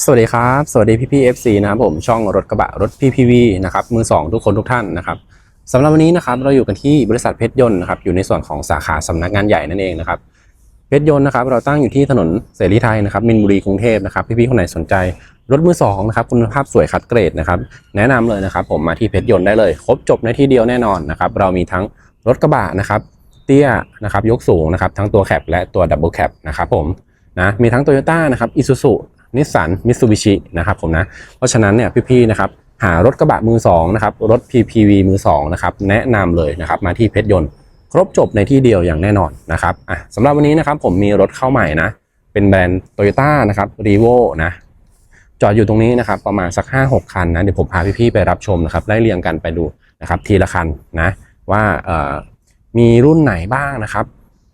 สวัสดีครับ สวัสดีพี่พี่เอฟซีนะครับผมช่องรถกระบะรถ PPV นะครับมือสองทุกคนทุกท่านนะครับสำหรับวันนี้นะครับเราอยู่กันที่บริษัทเพชรยนต์นะครับอยู่ในส่วนของสาขาสำนักงานใหญ่นั่นเองนะครับเพชรยนต์นะครับเราตั้งอยู่ที่ถนนเสรีไทยนะครับมินบุรีกรุงเทพนะครับพี่พี่ๆคนไหนสนใจรถมือสองนะครับคุณภาพสวยคัดเกรดนะครับแนะนำเลยนะครับผมมาที่เพชรยนต์ได้เลย ครบจบในที่เดียวแน่นอนนะครับเรามีทั้งรถกระบะนะครับเตี้ยนะครับยกสูงนะครับทั้งตัวแคปและตัวดับเบิลแคปนะครับผมนะมีทั้งโตโยต้านะครับอิซูซุ นิสสันมิตซูบิชินะครับผมนะเพราะฉะนั้นเนี่ยพี่ๆนะครับหารถกระบะมือสองนะครับรถ PPV มือสองนะครับแนะนำเลยนะครับมาที่เพชรยนต์ ครบจบในที่เดียวอย่างแน่นอนนะครับอะสำหรับวันนี้นะครับผมมีรถเข้าใหม่นะ เป็นแบรนด์โตโยต้านะครับรีโวนะจอดอยู่ตรงนี้นะครับประมาณสัก 5 6 คันนะเดี๋ยวผมพาพี่ๆไปรับชมนะครับไล่เรียงกันไปดูนะครับทีละคันนะว่าเอ่อมีรุ่นไหนบ้างนะครับ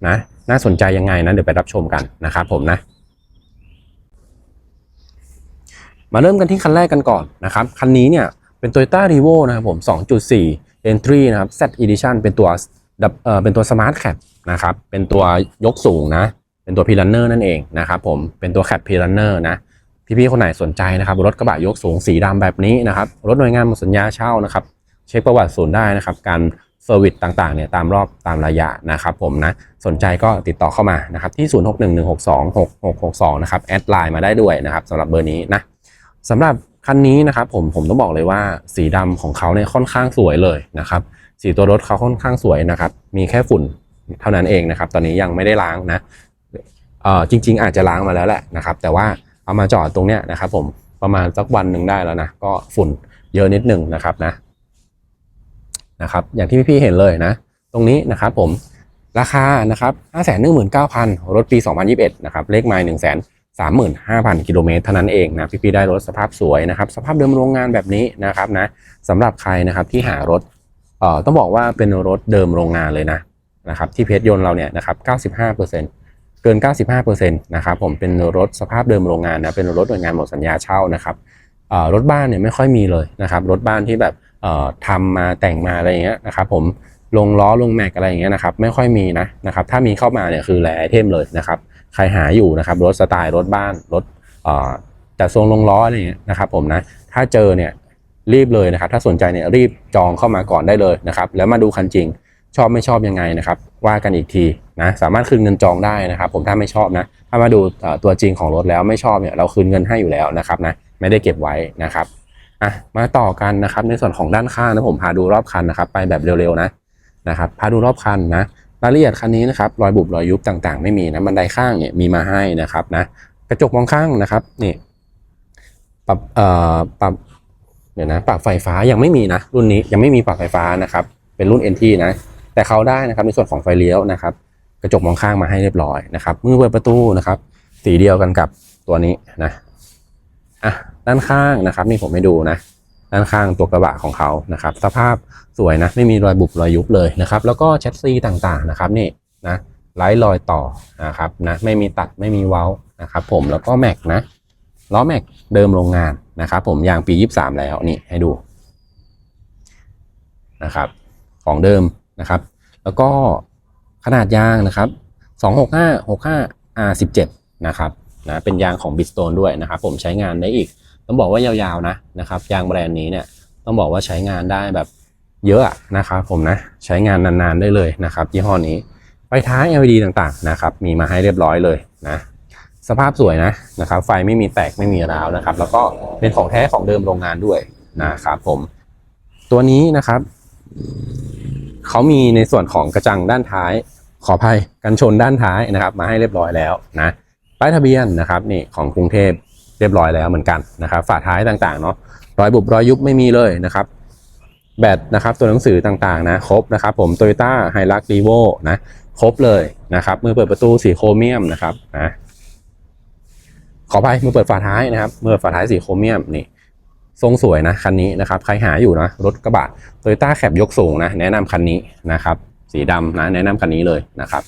นะน่าสนใจยังไงนะเดี๋ยวไปรับชมกันนะครับผมนะ มาเริ่มกันที่คันแรกกันก่อนนะครับ คันนี้เนี่ยเป็น Toyota r e v o นะครับผม 2.4 Entry นะครับ Z Edition เป็นตัวดับเอ่อเป็นตัว Smart Cap นะครับ เป็นตัวยกสูงนะ เป็นตัว p ี r ันเนอร์นั่นเองนะครับผม เป็นตัว Cap p ี r ันเนอร์นะ พี่ๆ คนไหนสนใจนะครับ รถกระบะยกสูงสีดำแบบนี้นะครับ รถหน่วยงานหมดสัญญาเช่านะครับ เช็คประวัติศูนย์ได้นะครับ การเซอร์วิสต่างๆ เนี่ยตามรอบตามระยะนะครับผมนะ สนใจก็ติดต่อเข้ามานะครับที่ 0611626662 นะครับ แอดไลน์มาได้ด้วยนะครับสำหรับเบอร์นี้นะ สำหรับคันนี้นะครับผมผมต้องบอกเลยว่าสีดำของเขาเนี่ยค่อนข้างสวยเลยนะครับ สีตัวรถเขาค่อนข้างสวยนะครับ มีแค่ฝุ่นเท่านั้นเองนะครับ ตอนนี้ยังไม่ได้ล้างนะเอ่อจริง ๆ อาจจะล้างมาแล้วแหละนะครับ แต่ว่าเอามาจอดตรงเนี้ยนะครับ ผมประมาณสักวันหนึ่งได้แล้วนะก็ฝุ่นเยอะนิดหนึ่งนะครับนะนะครับ อย่างที่พี่ๆเห็นเลยนะ ตรงนี้นะครับผมราคานะครับ519,000 รถปี 2021 นะครับ เลขไมล์1 0 0 0 0 35,000 กิโลเมตรเท่านั้นเองนะพี่ๆได้รถสภาพสวยนะครับ สภาพเดิมโรงงานแบบนี้นะครับนะสำหรับใครนะครับที่หารถเอ่อต้องบอกว่าเป็นรถเดิมโรงงานเลยนะนะครับที่เพชรยนต์เราเนี่ยนะครับ 95%เกิน 95%นะครับผมเป็นรถสภาพเดิมโรงงานนะเป็นรถหน่วยงานหมดสัญญาเช่านะครับเอ่อรถบ้านเนี่ยไม่ค่อยมีเลยนะครับรถบ้านที่แบบเอ่อทำมาแต่งมาอะไรเงี้ยนะครับผมลงล้อลงแม็กอะไรอย่างเงี้ยนะครับไม่ค่อยมีนะนะครับถ้ามีเข้ามาเนี่ยคือแรไอเทมเลยนะครับ ใครหาอยู่นะครับรถสไตล์รถบ้านรถเอ่อจัดทรงลงล้ออะไรอย่างเงี้ยนะครับผมนะถ้าเจอเนี่ยรีบเลยนะครับถ้าสนใจเนี่ยรีบจองเข้ามาก่อนได้เลยนะครับแล้วมาดูคันจริงชอบไม่ชอบยังไงนะครับว่ากันอีกทีนะสามารถคืนเงินจองได้นะครับผมถ้าไม่ชอบนะถ้ามาดูตัวจริงของรถแล้วไม่ชอบเนี่ยเราคืนเงินให้อยู่แล้วนะครับนะไม่ได้เก็บไว้นะครับอะมาต่อกันนะครับในส่วนของด้านข้างนะผมพาดูรอบคันนะครับไปแบบเร็วๆนะนะครับพาดูรอบคันนะ รายละเอียดคันนี้นะครับรอยบุบรอยยุบต่างๆ ไม่มีนะบันไดข้างเนี่ยมีมาให้นะครับนะกระจกมองข้างนะครับนี่ปรับเอ่อปรับเดี๋ยวนะปรับไฟฟ้ายังไม่มีนะ รุ่นนี้ยังไม่มีปรับไฟฟ้านะครับ เป็นรุ่น NT นะ แต่เขาได้นะครับในส่วนของไฟเลี้ยวนะครับ กระจกมองข้างมาให้เรียบร้อยนะครับมือเปิดประตูนะครับ สีเดียวกันกับตัวนี้นะอะด้านข้างนะครับ นี่ผมให้ดูนะ ด้านข้างตัวกระบะของเขานะครับ สภาพสวยนะไม่มีรอยบุบรอยยุบเลยนะครับ แล้วก็แชสซีต่างๆนะครับนี่นะไร้รอยต่อนะครับนะไม่มีตัดไม่มีเว้านะครับ ผมแล้วก็แม็กนะล้อแม็กเดิมโรงงานนะครับ ผมยางปี 23 แล้วนี่ให้ดูนะครับ ของเดิมนะครับ แล้วก็ขนาดยางนะครับ 265 65 R17 นะครับนะเป็นยางของ Bridgestone ด้วยนะครับ ผมใช้งานได้อีก ต้องบอกว่ายาวๆนะนะครับยางแบรนด์นี้เนี่ยต้องบอกว่าใช้งานได้แบบเยอะนะครับผมนะใช้งานนานๆได้เลยนะครับยี่ห้อนี้ไฟท้าย LED ต่างๆนะครับมีมาให้เรียบร้อยเลยนะสภาพสวยนะนะครับไฟไม่มีแตกไม่มีร้าวนะครับ แล้วก็เป็นของแท้ของเดิมโรงงานด้วยนะครับผมตัวนี้นะครับเขามีในส่วนของกระจังด้านท้าย ขออภัยกันชนด้านท้ายนะครับ มาให้เรียบร้อยแล้วนะป้ายทะเบียนนะครับนี่ของกรุงเทพ เรียบร้อยแล้วเหมือนกันนะครับ ฝาท้ายต่างๆเนาะรอยบุบรอยยุบไม่มีเลยนะครับ แบตนะครับตัวหนังสือต่างๆนะครบนะครับ ผม Toyota h i l u x r e v o นะครบเลยนะครับมือเปิดประตูสีโครเมียมนะครับนะขอไปมือเปิดฝาท้ายนะครับมือเปิดฝาท้ายสีโครเมียมนี่ทรงสวยนะคันนี้นะครับใครหาอยู่นะรถกระบะ Toyota แคบยกสูงนะแนะนำคันนี้นะครับ สีดำนะแนะนำคันนี้เลยนะครับ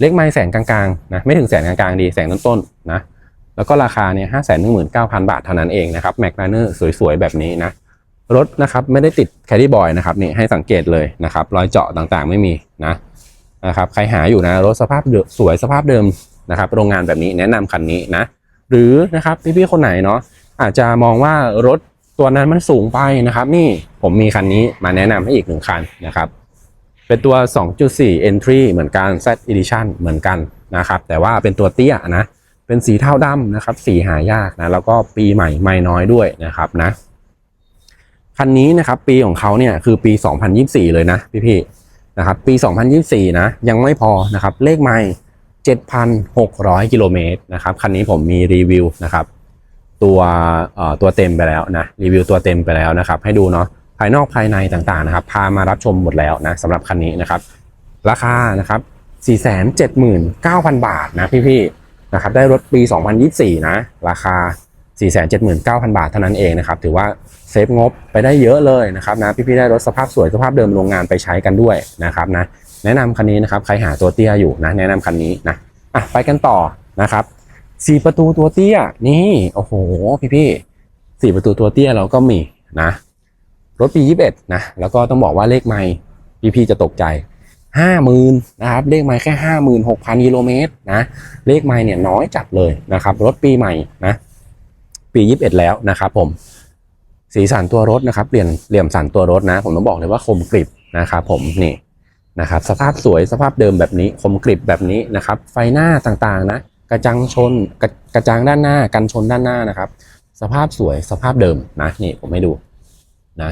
เลขไม้แสนกลางๆนะไม่ถึงแสนกลางๆดีแสนต้นๆนะ แล้วก็ราคาเนี่ยห้าแสนหนึ่งหมื่นเก้าพันบาทเท่านั้นเองนะครับแม็กไนเนอร์สวยๆ แบบนี้นะรถนะครับไม่ได้ติดแคดดี้บอยนะครับนี่ให้สังเกตเลยนะครับรอยเจาะต่างๆไม่มีนะนะครับใครหาอยู่นะรถสภาพสวยสภาพเดิมนะครับโรงงานแบบนี้แนะนำคันนี้นะหรือนะครับพี่ๆคนไหนเนาะอาจจะมองว่ารถตัวนั้นมันสูงไปนะครับ นี่ผมมีคันนี้มาแนะนำให้อีกหนึ่งคันนะครับเป็นตัว 2.4 entry เหมือนกัน Z edition เหมือนกันนะครับแต่ว่าเป็นตัวเตี้ยนะ เป็นสีเทาดำนะครับ สีหายากนะ แล้วก็ปีใหม่ไม่น้อยด้วยนะครับนะคันนี้นะครับปีของเขาเนี่ยคือปี 2024 เลยนะพี่ๆนะครับปี 2024 นะ ยังไม่พอนะครับ เลขไม่7,600 กิโลเมตรนะครับคันนี้ผมมีรีวิวนะครับ ตัวเอ่อตัวเต็มไปแล้วนะรีวิวตัวเต็มไปแล้วนะครับ ให้ดูเนาะภายนอกภายในต่างๆนะครับ พามารับชมหมดแล้วนะสำหรับคันนี้นะครับ ราคานะครับ 479,000 บาทนะพี่ๆ นะครับได้รถปี 2024 นะ ราคา 479,000 บาทเท่านั้นเองนะครับ ถือว่าเซฟงบไปได้เยอะเลยนะครับนะพี่ๆได้รถสภาพสวยสภาพเดิมโรงงานไปใช้กันด้วยนะครับนะแนะนำคันนี้นะครับใครหาตัวเตี้ยอยู่นะแนะนำคันนี้นะอะไปกันต่อนะครับสี่ประตูตัวเตี้ยนี่โอ้โหพี่ๆสี่ประตูตัวเตี้ยเราก็มีนะรถปียี่สิบเอ็ดนะแล้วก็ต้องบอกว่าเลขไม่พี่ๆจะตกใจ ห้าหมื่นนะครับเลขไม่แค่ห้าหมื่นหกพันกิโลเมตรนะเลขไม่เนี่ยน้อยจัดเลยนะครับ รถปีใหม่นะปียี่สิบเอ็ดแล้วนะครับผมสีสันตัวรถนะครับเปลี่ยนเหลี่ยมสันตัวรถนะ ผมต้องบอกเลยว่าคมกริบนะครับผมนี่นะครับสภาพสวยสภาพเดิมแบบนี้คมกริบแบบนี้นะครับ ไฟหน้าต่างๆนะกระจังชนกระกระจังด้านหน้ากันชนด้านหน้านะครับ สภาพสวยสภาพเดิมนะนี่ผมให้ดูนะ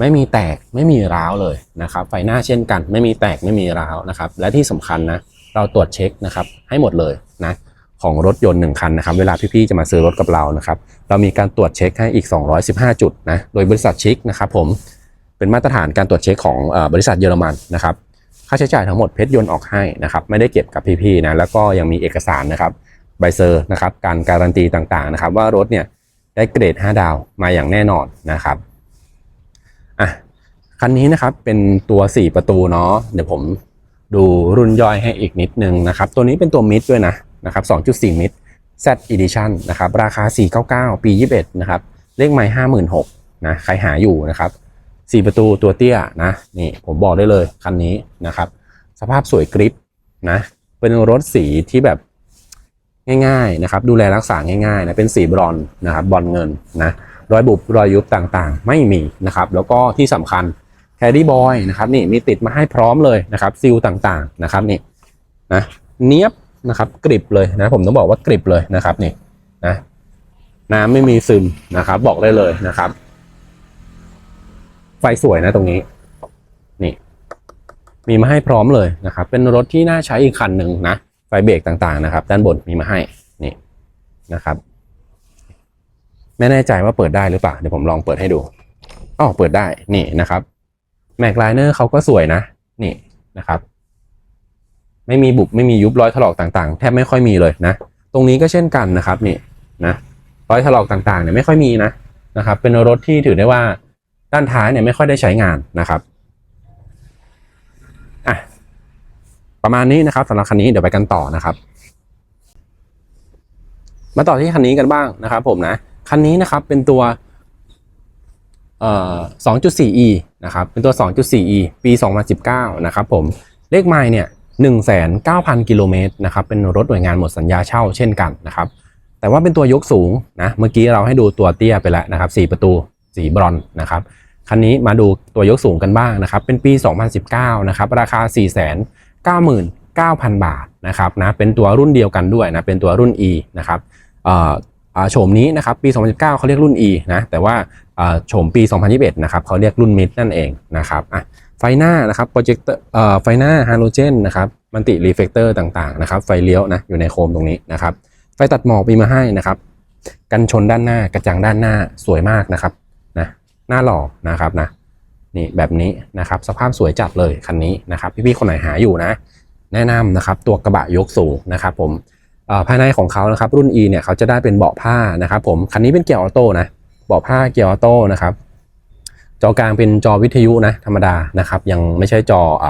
ไม่มีแตกไม่มีร้าวเลยนะครับ ไฟหน้าเช่นกัน ไม่มีแตกไม่มีร้าวนะครับ และที่สำคัญนะเราตรวจเช็คนะครับให้หมดเลยนะของรถยนต์หนึ่งคันนะครับเวลาพี่ๆจะมาซื้อรถกับเรานะครับเรามีการตรวจเช็คให้อีก 215 จุดนะโดยบริษัทชิคนะครับผมเป็นมาตรฐานการตรวจเช็คของบริษัทเยอรมันนะครับค่าใช้จ่ายทั้งหมดเพชรยนต์ออกให้นะครับไม่ได้เก็บกับพี่ๆนะแล้วก็ยังมีเอกสารนะครับใบเซอร์นะครับการการันตีต่างๆนะครับว่ารถเนี่ยได้เกรด 5 ดาวมาอย่างแน่นอนนะครับ อะคันนี้นะครับเป็นตัว 4 ประตูเนาะเดี๋ยวผมดูรุ่นย่อยให้อีกนิดนึงนะครับ ตัวนี้เป็นตัวมิดด้วยนะนะครับ 2.4 มิด Z Edition นะครับ ราคา 499 ปี 21 นะครับ เลขไมล์56,000นะใครหาอยู่นะครับสี่ประตูตัวเตี้ยนะนี่ผมบอกได้เลยคันนี้นะครับ สภาพสวยกริปนะเป็นรถสีที่แบบง่ายๆนะครับ ดูแลรักษาง่ายๆนะเป็นสีบรอนนะครับบอลเงินนะ รอยบุบรอยยุบต่างๆ ไม่มีนะครับ แล้วก็ที่สำคัญแคดดี้บอยนะครับนี่มีติดมาให้พร้อมเลยนะครับซิลต่างๆนะครับนี่นะเนี้ยบนะครับกริบเลยนะผมต้องบอกว่ากริบเลยนะครับนี่นะน้ำไม่มีซึมนะครับ บอกได้เลยนะครับ ไฟสวยนะตรงนี้ นี่ มีมาให้พร้อมเลยนะครับ เป็นรถที่น่าใช้อีกคันหนึ่งนะไฟเบรกต่างๆนะครับ ด้านบนมีมาให้นี่นะครับ ไม่แน่ใจว่าเปิดได้หรือเปล่า เดี๋ยวผมลองเปิดให้ดูอ๋อเปิดได้ นี่นะครับแม็กไลเนอร์เขาก็สวยนะ นี่นะครับ ไม่มีบุบไม่มียุบรอยถลอกต่างๆ แทบไม่ค่อยมีเลยนะ ตรงนี้ก็เช่นกันนะครับ นี่นะรอยถลอกต่างๆเนี่ยไม่ค่อยมีนะนะครับ เป็นรถที่ถือได้ว่าด้านท้ายเนี่ยไม่ค่อยได้ใช้งานนะครับอะประมาณนี้นะครับสำหรับคันนี้เดี๋ยวไปกันต่อนะครับ มาต่อที่คันนี้กันบ้างนะครับ ผมนะ คันนี้นะครับเป็นตัวเอ่อ 2.4e นะครับ เป็นตัว 2.4e ปี 2019 นะครับผม เลขไมล์เนี่ย 1,900 กิโลเมตรนะครับ เป็นรถหน่วยงานหมดสัญญาเช่าเช่นกันนะครับ แต่ว่าเป็นตัวยกสูงนะ เมื่อกี้เราให้ดูตัวเตี้ยไปแล้วนะครับ 4 ประตู สีบรอนซ์นะครับ คันนี้มาดูตัวยกสูงกันบ้างนะครับ เป็นปี 2019 นะครับ ราคา 499,000 บาทนะครับนะ เป็นตัวรุ่นเดียวกันด้วยนะ เป็นตัวรุ่น E นะครับเอ่อ โฉมนี้นะครับปี 2019เขาเรียกรุ่น E นะแต่ว่าโฉมปี 2021นะครับเขาเรียกรุ่น Mid นั่นเองนะครับอะไฟหน้านะครับโปรเจคเตอร์ไฟหน้าฮาโลเจนนะครับมันติรีเฟกเตอร์ต่างๆนะครับไฟเลี้ยวนะอยู่ในโคมตรงนี้นะครับไฟตัดหมอกมีมาให้นะครับกันชนด้านหน้ากระจังด้านหน้าสวยมากนะครับนะหน้าหล่อนะครับนะนี่แบบนี้นะครับสภาพสวยจัดเลยคันนี้นะครับพี่ๆคนไหนหาอยู่นะ แนะนำนะครับตัวกระบะยกสูงนะครับผม ภายในของเขานะครับรุ่น E เนี่ยเขาจะได้เป็นเบาะผ้านะครับผมคันนี้เป็นเกียร์ออโต้นะเบาะผ้าเกียร์ออโต้นะครับจอกลางเป็นจอวิทยุนะธรรมดานะครับยังไม่ใช่จออ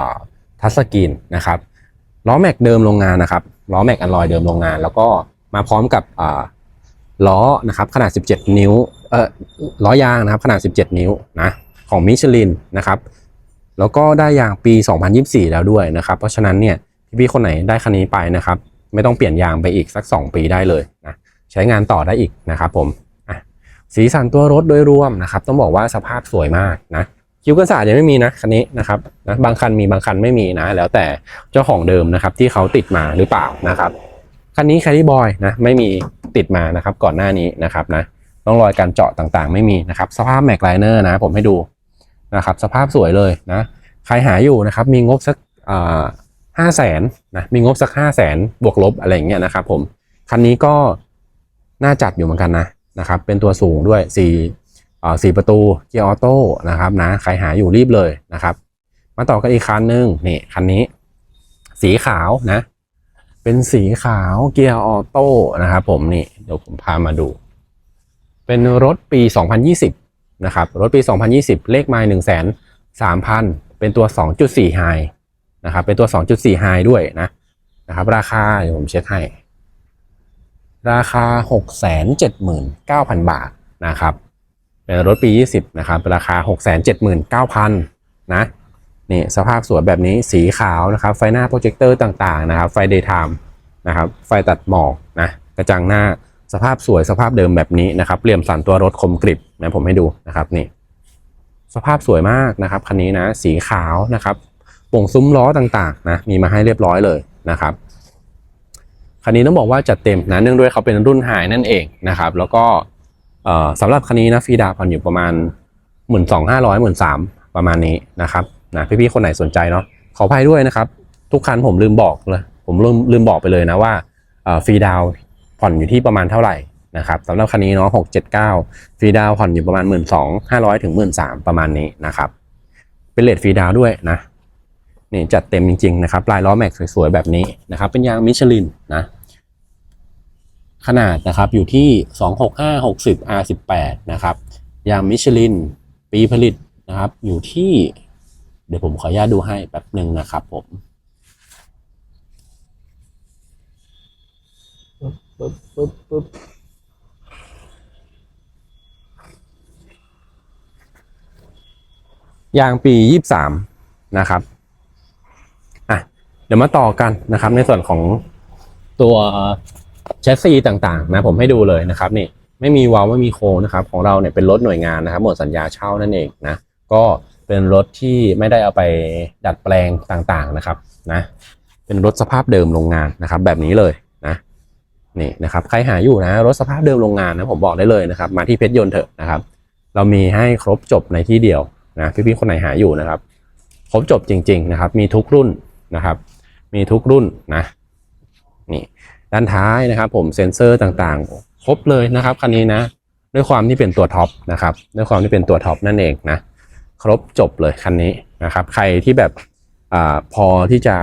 ทัชสกรีนนะครับล้อแม็กเดิมโรงงานนะครับล้อแม็กอลลอยเดิมโรงงาน แล้วก็มาพร้อมกับล้อนะครับขนาด 17 นิ้วเออล้อยางนะครับขนาด 17 นิ้วนะของมิชลินนะครับแล้วก็ได้ยางปี 2024 แล้วด้วยนะครับ เพราะฉะนั้นเนี่ยพี่ๆคนไหนได้คันนี้ไปนะครับ ไม่ต้องเปลี่ยนยางไปอีกสัก 2 ปีได้เลยนะใช้งานต่อได้อีกนะครับผมสีสันตัวรถโดยรวมนะครับ ต้องบอกว่าสภาพสวยมากนะคิ้วกันสาดยังไม่มีนะคันนี้นะครับนะบางคันมีบางคันไม่มีนะ แล้วแต่เจ้าของเดิมนะครับ ที่เขาติดมาหรือเปล่านะครับคันนี้แคดดี้บอยนะไม่มีติดมานะครับ ก่อนหน้านี้นะครับนะร่องรอยการเจาะต่างๆ ไม่มีนะครับ สภาพแม็กไลเนอร์นะผมให้ดูนะครับ สภาพสวยเลยนะใครหาอยู่นะครับ มีงบสัก ห้าแสนนะมีงบสักห้าแสนบวกลบอะไรอย่างเงี้ยนะครับผมคันนี้ก็น่าจัดอยู่เหมือนกันนะนะครับเป็นตัวสูงด้วยสี่สี่ประตูเกียร์ออโต้นะครับนะใครหาอยู่รีบเลยนะครับ มาต่อกันอีกคันหนึ่งนี่คันนี้ สีขาวนะ เป็นสีขาวเกียร์ออโต้นะครับผมนี่เดี๋ยวผมพามาดู เป็นรถปี 2020 นะครับ รถปี 2020 เลขไมล์1 3 0 0 0 เป็นตัว 2.4 High นะครับ เป็นตัว 2.4 High ด้วยนะนะครับ ราคาเดี๋ยวผมเช็คให้ ราคา 679,000 บาทนะครับ เป็นรถปี 20 นะครับ ราคา 679,000 นะนี่สภาพสวยแบบนี้สีขาวนะครับ ไฟหน้าโปรเจคเตอร์ต่างๆนะครับ ไฟ daytime นะครับ ไฟตัดหมอกนะกระจังหน้าสภาพสวยสภาพเดิมแบบนี้นะครับเปลี่ยมสันตัวรถคมกริบนะผมให้ดูนะครับนี่ สภาพสวยมากนะครับคันนี้นะสีขาวนะครับ ป่งซุ้มล้อต่างๆนะมีมาให้เรียบร้อยเลยนะครับคันนี้ต้องบอกว่าจัดเต็มนะเนื่องด้วยเขาเป็นรุ่นไฮนั่นเองนะครับ แล้วก็สำหรับคันนี้นะฟีดาผ่อนอยู่ประมาณหมื่นสองห้าร้อยหมื่นสามประมาณนี้นะครับนะพี่ๆคนไหนสนใจเนาะขออภัยด้วยนะครับ ทุกคันผมลืมบอกเลยผมลืมลืมบอกไปเลยนะว่าฟรีดาวผ่อนอยู่ที่ประมาณเท่าไหร่นะครับสำหรับคันนี้เนาะหกเจ็ดเก้าฟรีดาวผ่อนอยู่ประมาณหมื่นสองห้าร้อยถึงหมื่นสามประมาณนี้นะครับเป็นเลทฟรีดาวด้วยนะ นี่จัดเต็มจริงๆนะครับลายล้อแม็กสวยๆแบบนี้นะครับ เป็นยางมิชลินนะขนาดนะครับอยู่ที่ 265 60 R18 นะครับยางมิชลิน ปีผลิตนะครับ อยู่ที่ เดี๋ยวผมขออนุญาตดูให้แป๊บหนึ่งนะครับผมปึ๊บปึ๊บปึ๊บยางปียี่สามนะครับ ดี๋ยวมาต่อกันนะครับ ในส่วนของตัวแชสซีต่างๆ นะผมให้ดูเลยนะครับนี่ไม่มีวาลไม่มีโคนะครับ ของเราเนี่ยเป็นรถหน่วยงานนะครับ หมดสัญญาเช่านั่นเองนะก็เป็นรถที่ไม่ได้เอาไปดัดแปลงต่างๆนะครับนะเป็นรถสภาพเดิมโรงงานนะครับ แบบนี้เลยนะนี่นะครับใครหาอยู่นะรถสภาพเดิมโรงงานนะผมบอกได้เลยนะครับ มาที่เพชรยนต์เถอะนะครับ เรามีให้ครบจบในที่เดียวนะพี่ๆคนไหนหาอยู่นะครับ ครบจบจริง ๆนะครับ มีทุกรุ่นนะครับ มีทุกรุ่นนะนี่ด้านท้ายนะครับ ผมเซ็นเซอร์ต่างๆ ครบเลยนะครับคันนี้นะ ด้วยความที่เป็นตัวท็อปนะครับด้วยความที่เป็นตัวท็อปนั่นเองนะครบจบเลยคันนี้นะครับ ใครที่แบบอาพอที่จะ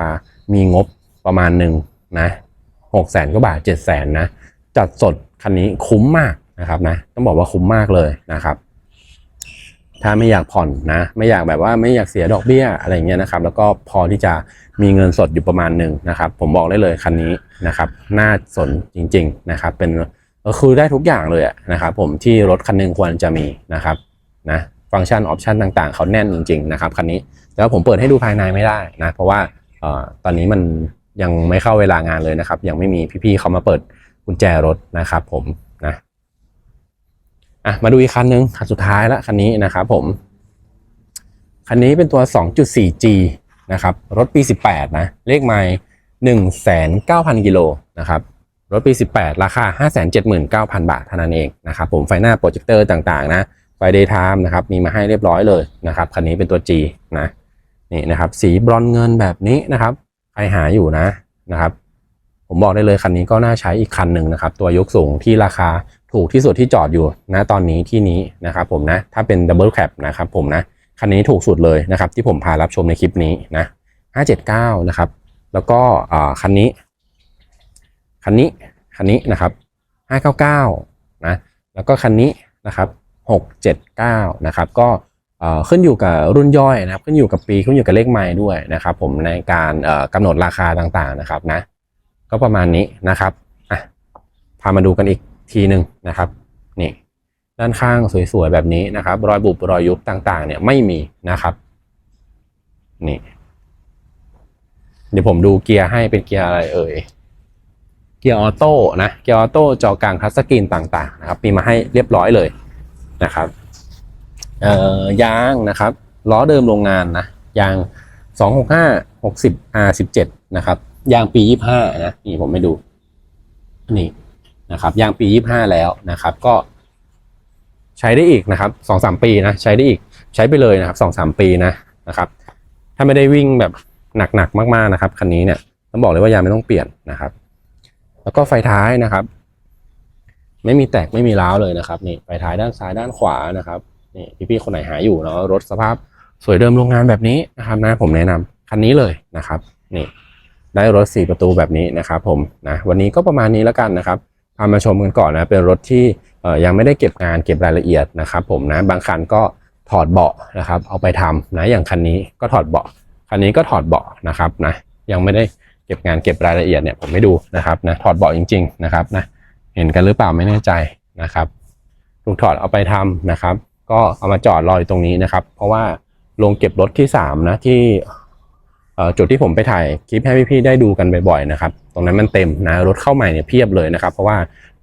มีงบประมาณหนึ่งนะหกแสนกว่าบาทเจ็ดแสนนะจัดสดคันนี้คุ้มมากนะครับนะต้องบอกว่าคุ้มมากเลยนะครับ ถ้าไม่อยากผ่อนนะ ไม่อยากแบบว่าไม่อยากเสียดอกเบี้ยอะไรเงี้ยนะครับ แล้วก็พอที่จะมีเงินสดอยู่ประมาณหนึ่งนะครับ ผมบอกได้เลยคันนี้นะครับน่าสนจริง ๆนะครับ เป็นก็คือได้ทุกอย่างเลยนะครับ ผมที่รถคันหนึงควรจะมีนะครับนะฟังก์ชันออปชันต่างๆ เขาแน่นจริง ๆ นะครับคันนี้แต่ว่าผมเปิดให้ดูภายในไม่ได้นะเพราะว่าออตอนนี้มันยังไม่เข้าเวลางานเลยนะครับ ยังไม่มีพี่ๆเขามาเปิดกุญแจรถนะครับ ผม อะมาดูอีกคันหนึงคันสุดท้ายละคันนี้นะครับผม คันนี้เป็นตัว 2.4G นะครับ รถปี 18 นะ เลขไมล์19,000 กิโลนะครับ รถปี 18 ราคา 579,000 บาทเท่านั้นเองนะครับผมไฟหน้าโปรเจคเตอร์ต่างๆ นะไฟ daytime นะครับ มีมาให้เรียบร้อยเลยนะครับ คันนี้เป็นตัว G นะ นี่นะครับ สีบรอนเงินแบบนี้นะครับ ใครหาอยู่นะนะครับ ผมบอกได้เลยคันนี้ก็น่าใช้อีกคันหนึ่งนะครับ ตัวยกสูงที่ราคา ถูกที่สุดที่จอดอยู่นะตอนนี้ที่นี้นะครับผมนะถ้าเป็นดับเบิลแคปนะครับผมนะคันนี้ถูกสุดเลยนะครับที่ผมพารับชมในคลิปนี้นะ579นะครับแล้วก็คันนี้ คันนี้คันนี้นะครับ599นะแล้วก็คันนี้นะครับ679นะครับก็ขึ้นอยู่กับรุ่นย่อยนะครับ ขึ้นอยู่กับปีขึ้นอยู่กับเลขไมล์ด้วยนะครับ ผมในการเอ่อกำหนดราคาต่างๆนะครับนะก็ประมาณนี้นะครับอะพามาดูกันอีก ทีหนึ่งนะครับนี่ด้านข้างสวยๆแบบนี้นะครับ รอยบุบรอยยุบต่าง ๆ เนี่ยไม่มีนะครับนี่เดี๋ยวผมดูเกียร์ให้เป็นเกียร์อะไรเอ่ยเกียร์ออโต้นะเกียร์ออโต้จอกลางทัชสกรีนต่างๆนะครับมีมาให้เรียบร้อยเลยนะครับเอ่อยางนะครับล้อเดิมโรงงานนะยาง 265 60 R17 นะครับยางปี 25 นะนี่ผมไม่ดูนี่ นะครับยางปี 25 แล้วนะครับ ก็ ใช้ได้อีกนะครับสองสามปีนะใช้ได้อีกใช้ไปเลยนะครับสองสามปีนะนะครับ ถ้าไม่ได้วิ่งแบบหนักๆมากๆนะครับคันนี้เนี่ยต้องบอกเลยว่ายางไม่ต้องเปลี่ยนนะครับ แล้วก็ไฟท้ายนะครับ ไม่มีแตกไม่มีร้าวเลยนะครับนี่ไฟท้ายด้านซ้ายด้านขวานะครับนี่พี่ๆคนไหนหาอยู่เนาะรถสภาพสวยเดิมโรงงานแบบนี้นะครับนะผมแนะนำคันนี้เลยนะครับนี่ได้รถสี่ประตูแบบนี้นะครับ ผมนะวันนี้ก็ประมาณนี้แล้วกันนะครับ พามาชมกันก่อนนะเป็นรถที่ยังไม่ได้เก็บงานเก็บรายละเอียดนะครับผมนะบางคันก็ถอดเบาะนะครับเอาไปทำนะอย่างคันนี้ก็ถอดเบาะคันนี้ก็ถอดเบาะนะครับนะยังไม่ได้เก็บงานเก็บรายละเอียดเนี่ยผมไม่ดูนะครับนะถอดเบาะจริง ๆนะครับนะเห็นกันหรือเปล่าไม่แน่ใจนะครับถูกถอดเอาไปทำนะครับ ก็เอามาจอดรออยู่ตรงนี้นะครับ เพราะว่าลงเก็บรถที่3นะที่ จุดที่ผมไปถ่ายคลิปให้พี่ๆได้ดูกันบ่อยๆนะครับ ตรงนั้นมันเต็มนะรถเข้าใหม่เนี่ยเพียบเลยนะครับ เพราะว่า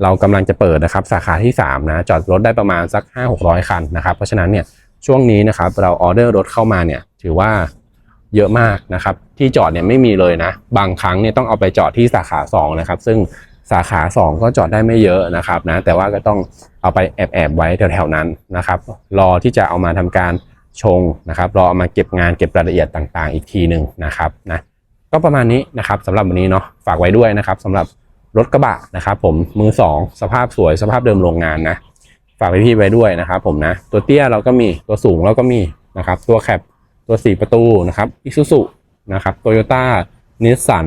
เรากำลังจะเปิดนะครับสาขาที่ 3 นะจอดรถได้ประมาณสัก 5 6 0 0 คันนะครับเพราะฉะนั้นเนี่ยช่วงนี้นะครับเราออเดอร์รถเข้ามาเนี่ยถือว่าเยอะมากนะครับที่จอดเนี่ยไม่มีเลยนะ บางครั้งเนี่ยต้องเอาไปจอดที่สาขา 2 นะครับ ซึ่งสาขา 2 ก็จอดได้ไม่เยอะนะครับนะแต่ว่าก็ต้องเอาไปแอบแอบๆไว้แถวๆนั้นนะครับ รอที่จะเอามาทำการ ชงนะครับรอเอามาเก็บงานเก็บรายละเอียดต่างๆ อีกทีหนึ่งนะครับนะก็ประมาณนี้นะครับสำหรับวันนี้เนาะฝากไว้ด้วยนะครับสำหรับรถกระบะนะครับผมมือ2สภาพสวยสภาพเดิมโรงงานนะฝากพี่ๆไว้ด้วยนะครับผมนะตัวเตี้ยเราก็มีตัวสูงเราก็มีนะครับตัวแคปตัว4ประตูนะครับอิซูซุนะครับโตโยต้านิสสัน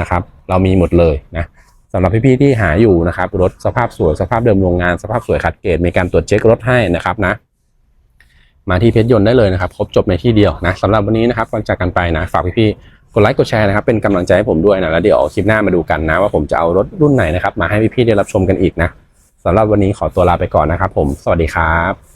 นะครับเรามีหมดเลยนะสำหรับพี่ๆที่หาอยู่นะครับรถสภาพสวยสภาพเดิมโรงงานสภาพสวยขัดเกรดมีการตรวจเช็ครถให้นะครับนะ มาที่เพชรยนต์ได้เลยนะครับ ครบจบในที่เดียวนะสำหรับวันนี้นะครับก่อนจากกันไปนะ ฝากพี่ๆกดไลค์กดแชร์นะครับ เป็นกำลังใจให้ผมด้วยนะ แล้วเดี๋ยวคลิปหน้ามาดูกันนะ ว่าผมจะเอารถรุ่นไหนนะครับ มาให้พี่ๆได้รับชมกันอีกนะสำหรับวันนี้ขอตัวลาไปก่อนนะครับ ผมสวัสดีครับ